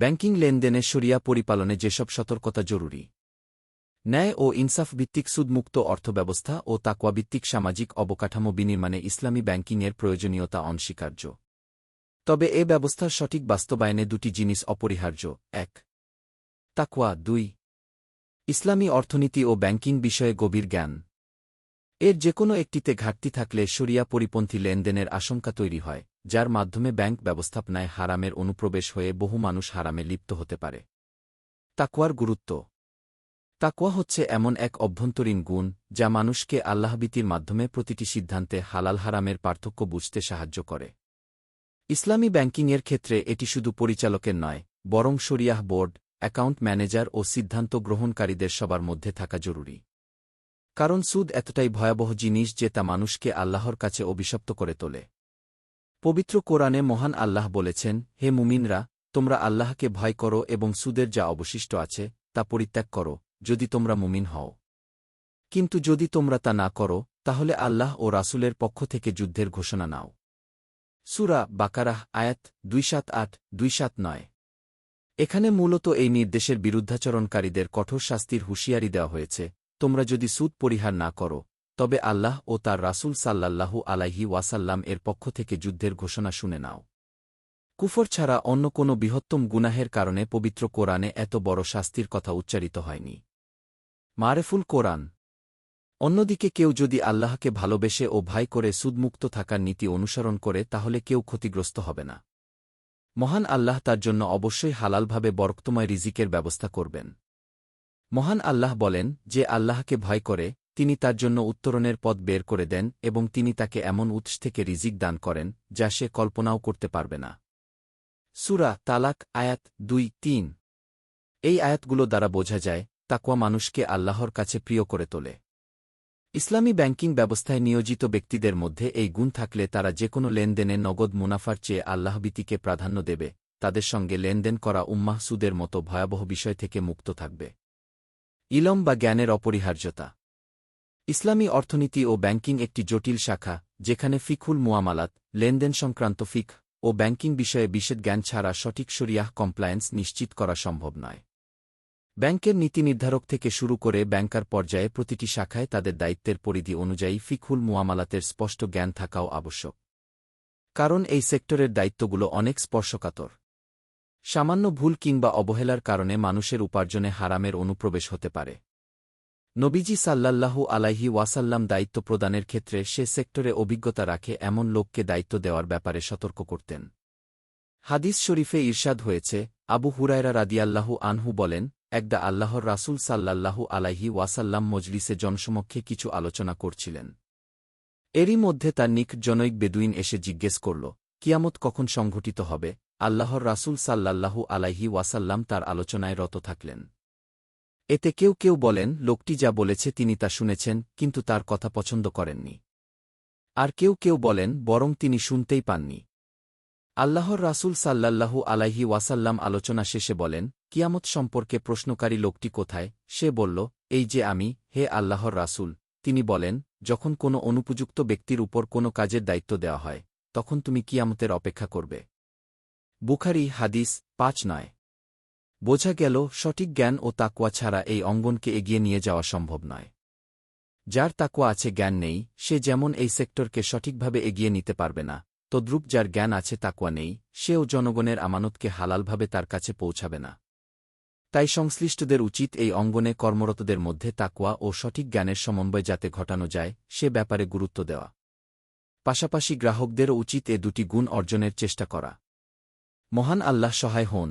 Banking লেনদেনে সরিয়া পরিপালনে যেসব সতর্কতা জরুরি। ন্যায় ও ইনসাফ ভিত্তিক সুদমুক্ত অর্থব্যবস্থা ও তাকওয়াভিত্তিক সামাজিক অবকাঠামো বিনির্মাণে ইসলামী ব্যাংকিংয়ের প্রয়োজনীয়তা অনস্বীকার্য। তবে এ ব্যবস্থার সঠিক বাস্তবায়নে দুটি জিনিস অপরিহার্য। এক, তাকওয়া। দুই, ইসলামী অর্থনীতি ও ব্যাংকিং বিষয়ে গভীর জ্ঞান। এর যে কোনো একটিতে ঘাটতি থাকলে সরিয়া পরিপন্থী লেনদেনের আশঙ্কা তৈরি হয়। যার মাধ্যমে ব্যাংক ব্যবস্থাপনায় হারামের অনুপ্রবেশ হয়ে বহু মানুষ হারামে লিপ্ত হতে পারে। তাকুয়ার গুরুত্ব। তাকুয়া হচ্ছে এমন এক অভ্যন্তরীণ গুণ যা মানুষকে আল্লাহবিতির মাধ্যমে প্রতিটি সিদ্ধান্তে হালাল হারামের পার্থক্য বুঝতে সাহায্য করে। ইসলামী ব্যাংকিংয়ের ক্ষেত্রে এটি শুধু পরিচালকের নয়, বরং শরিয়াহ বোর্ড, অ্যাকাউন্ট ম্যানেজার ও সিদ্ধান্ত গ্রহণকারীদের সবার মধ্যে থাকা জরুরি। কারণ সুদ এতটাই ভয়াবহ জিনিস যে তা মানুষকে আল্লাহর কাছে অভিশপ্ত করে তোলে। পবিত্র কোরআনে মহান আল্লাহ বলেছেন, হে মুমিনরা, তোমরা আল্লাহকে ভয় করো এবং সুদের যা অবশিষ্ট আছে, তা পরিত্যাগ করো, যদি তোমরা মুমিন হও। কিন্তু যদি তোমরা তা না করো, তাহলে আল্লাহ ও রাসুলের পক্ষ থেকে যুদ্ধের ঘোষণা নাও। সুরা বাকারাহ, আয়াত দুই সাত আট, দুই সাত নয়। এখানে মূলত এই নির্দেশের বিরুদ্ধাচরণকারীদের কঠোর শাস্তির হুঁশিয়ারি দেওয়া হয়েছে, তোমরা যদি সুদ পরিহার না করো তবে আল্লাহ ও তার রাসুল সাল্লাল্লাহু আলাইহি ওয়াসাল্লাম এর পক্ষ থেকে যুদ্ধের ঘোষণা শুনে নাও। কুফর ছাড়া অন্য কোনো বৃহত্তম গুনাহের কারণে পবিত্র কোরআনে এত বড় শাস্তির কথা উচ্চারিত হয়নি। মারেফুল কোরআন। অন্যদিকে কেউ যদি আল্লাহকে ভালোবেসে ও ভাই করে সুদমুক্ত থাকার নীতি অনুসরণ করে, তাহলে কেউ ক্ষতিগ্রস্ত হবে না। মহান আল্লাহ তার জন্য অবশ্যই হালালভাবে বরক্তময় রিজিকের ব্যবস্থা করবেন। মহান আল্লাহ বলেন যে আল্লাহকে ভয় করে তিনি তার জন্য উত্তরণের পথ বের করে দেন এবং তিনি তাকে এমন উৎস থেকে রিজিক দান করেন, যা সে কল্পনাও করতে পারবে না। সুরা তালাক, আয়াত দুই, তিন। এই আয়াতগুলো দ্বারা বোঝা যায় তাকুয়া মানুষকে আল্লাহর কাছে প্রিয় করে তোলে। ইসলামী ব্যাংকিং ব্যবস্থায় নিয়োজিত ব্যক্তিদের মধ্যে এই গুণ থাকলে তারা যে কোনো লেনদেনে নগদ মুনাফার চেয়ে আল্লাহবিতিকে প্রাধান্য দেবে, তাদের সঙ্গে লেনদেন করা উম্মাহ সুদের মতো ভয়াবহ বিষয় থেকে মুক্ত থাকবে। ইলম বা জ্ঞানের অপরিহার্যতা। ইসলামী অর্থনীতি ও ব্যাংকিং একটি জটিল শাখা, যেখানে ফিকুল মুয়ামালাত লেনদেন সংক্রান্ত ফিক ও ব্যাংকিং বিষয়ে বিশেষ জ্ঞান ছাড়া সঠিক সরিয়াহ কমপ্লায়েন্স নিশ্চিত করা সম্ভব নয়। ব্যাংকের নীতি নির্ধারক থেকে শুরু করে ব্যাংকার পর্যায়ে প্রতিটি শাখায় তাদের দায়িত্বের পরিধি অনুযায়ী ফিকুল মুয়ামালাতের স্পষ্ট জ্ঞান থাকাও আবশ্যক। কারণ এই সেক্টরের দায়িত্বগুলো অনেক স্পর্শকাতর। সামান্য ভুল কিংবা অবহেলার কারণে মানুষের উপার্জনে হারামের অনুপ্রবেশ হতে পারে। নবীজি সাল্লাল্লাহু আলাইহি ওয়াসাল্লাম দায়িত্ব প্রদানের ক্ষেত্রে সে সেক্টরে অভিজ্ঞতা রাখে, এমন লোককে দায়িত্ব দেওয়ার ব্যাপারে সতর্ক করতেন। হাদিস শরীফে ঈর্ষাদ হয়েছে, আবু হুরায়রা রাদিয়াল্লাহু আনহু বলেন, একদা আল্লাহর রাসুল সাল্লাল্লাহু আলাইহি ওয়াসাল্লাম মজলিসে জনসমক্ষে কিছু আলোচনা করছিলেন। এরই মধ্যে তার নিক জনৈক বেদুইন এসে জিজ্ঞেস করল, কিয়ামত কখন সংঘটিত হবে? আল্লাহর রাসুল সাল্লাল্লাহু আলাইহি ওয়াসাল্লাম তার আলোচনায় রত থাকলেন। এতে কেউ কেউ বলেন, লোকটি যা বলেছে তিনি তা শুনেছেন, কিন্তু তার কথা পছন্দ করেননি। আর কেউ কেউ বলেন, বরং তিনি শুনতেই পাননি। আল্লাহর রাসুল সাল্লাল্লাহু আলাইহি ওয়াসাল্লাম আলোচনা শেষে বলেন, কিয়ামত সম্পর্কে প্রশ্নকারী লোকটি কোথায়? সে বলল, এই যে আমি, হে আল্লাহর রাসুল। তিনি বলেন, যখন কোনো অনুপযুক্ত ব্যক্তির উপর কোনো কাজের দায়িত্ব দেওয়া হয়, তখন তুমি কিয়ামতের অপেক্ষা করবে। বুখারি হাদিস পাঁচ নয়। বোঝা গেল, সঠিক জ্ঞান ও তাকুয়া ছাড়া এই অঙ্গনকে এগিয়ে নিয়ে যাওয়া সম্ভব নয়। যার তাকুয়া আছে জ্ঞান নেই, সে যেমন এই সেক্টরকে সঠিকভাবে এগিয়ে নিতে পারবে না, তদ্রূপ যার জ্ঞান আছে তাকুয়া নেই, সেও জনগণের আমানতকে হালালভাবে তার কাছে পৌঁছাবে না। তাই সংশ্লিষ্টদের উচিত এই অঙ্গনে কর্মরতদের মধ্যে তাকুয়া ও সঠিক জ্ঞানের সমন্বয় যাতে ঘটানো যায়, সে ব্যাপারে গুরুত্ব দেওয়া। পাশাপাশি গ্রাহকদেরও উচিত এ দুটি গুণ অর্জনের চেষ্টা করা। মহান আল্লাহ সহায় হন।